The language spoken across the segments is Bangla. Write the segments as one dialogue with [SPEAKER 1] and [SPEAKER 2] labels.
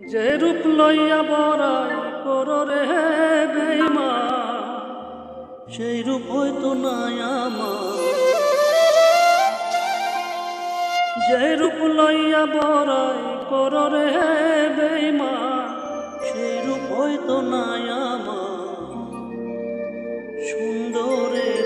[SPEAKER 1] যে রূপ লইয়া বড়াই কর রে বেমা সেই রূপ হয়তো নাই আমার। যে রূপ লইয়া বড়াই কর রে বেমা সেই রূপ হয়তো নাই আমার। সুন্দরের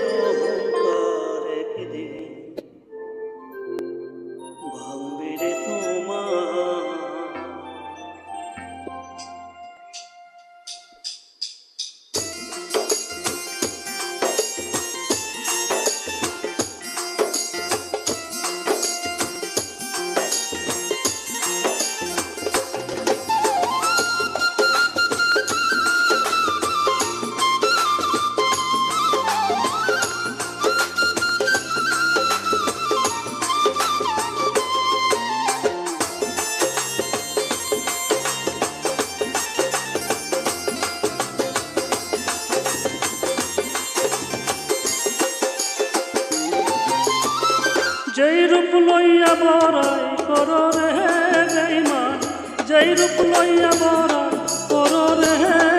[SPEAKER 1] যেই রূপ লইয়া বড়াই কর রে বেইমান যেই রূপ লইয়া বড়াই কর রে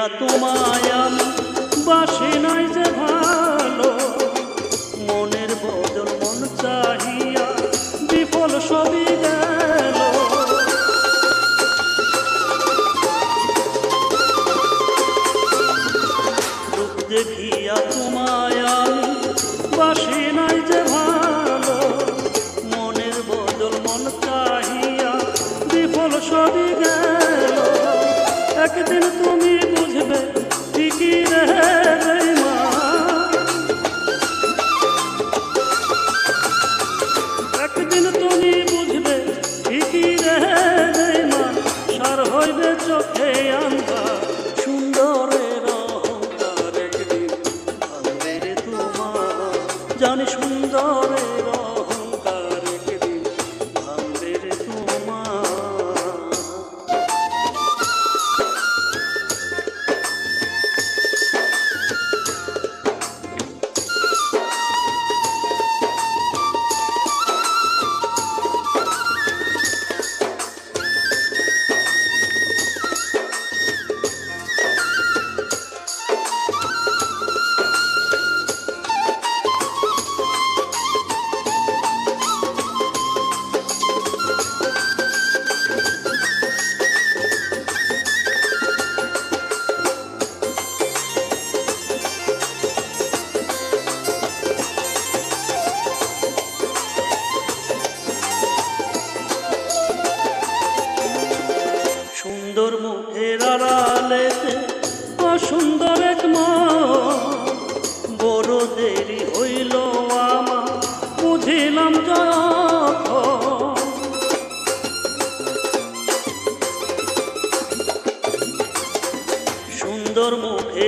[SPEAKER 1] দেখিয়া তোমায় বাসি নাই যে ভালো। মনের বদল মন চাহিয়া বিফল সবই গেল। রূপ দেখিয়া তোমায় আমি বাসি নাই যে ভালো। মনের বদল মন চাহিয়া বিফল সবই গেল। একদিন তুমি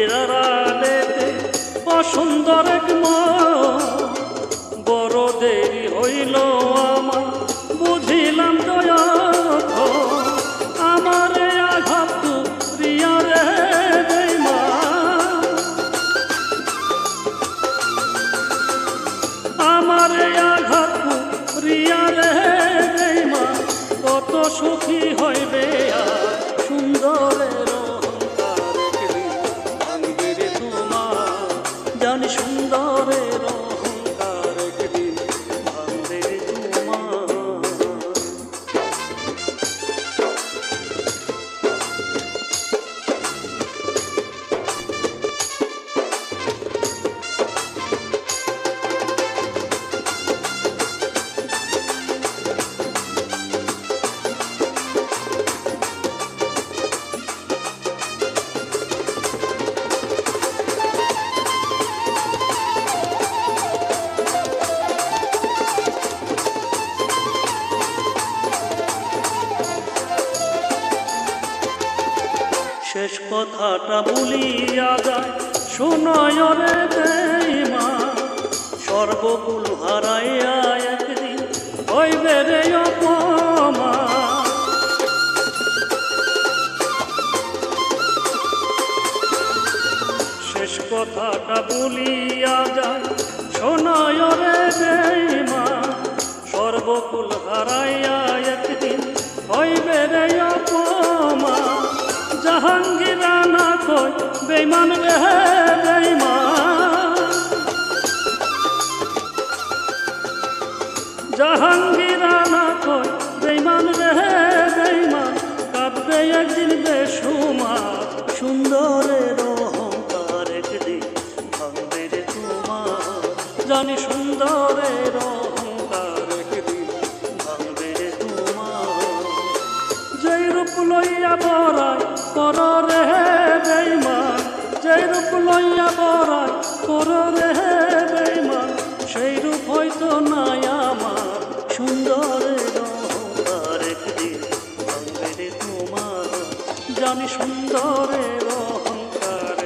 [SPEAKER 1] মুখের আড়ালেতে অসুন্দর এক মন বড় দেরি হইল আমার, বুঝিলাম যখন আমার আঘাত প্রিয়া রে বেইমান। আমার আঘাত প্রিয়া রে বেইমান। কত সুখী হইবে আর কথাটা বলিয়া যায়। শোনয় রে দেইমা সর্বকুল হারাইয়া একদিন হইবে রে অপমা শেষ কথাটা বলিয়া যায়। শোনয় রে দেইমা সর্বকুল হারাইয়া বেইমান রে বেইমান জাহাঙ্গীরা না কই বেইমান রে বেইমান কাঁদবে একদিন বেসুমার সুন্দরের অহংকার একদিন ভাঙবে রে তোমার। জানি কর রে বেইমান, সেই রূপ হয়তো নাই আমার। একদিন রে তোমার। জানি সুন্দরের অহংকার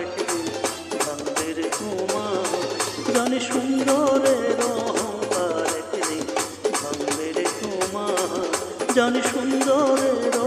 [SPEAKER 1] রে তোমার। জানি সুন্দরের অহংকার রে তোমার। জানি সুন্দরের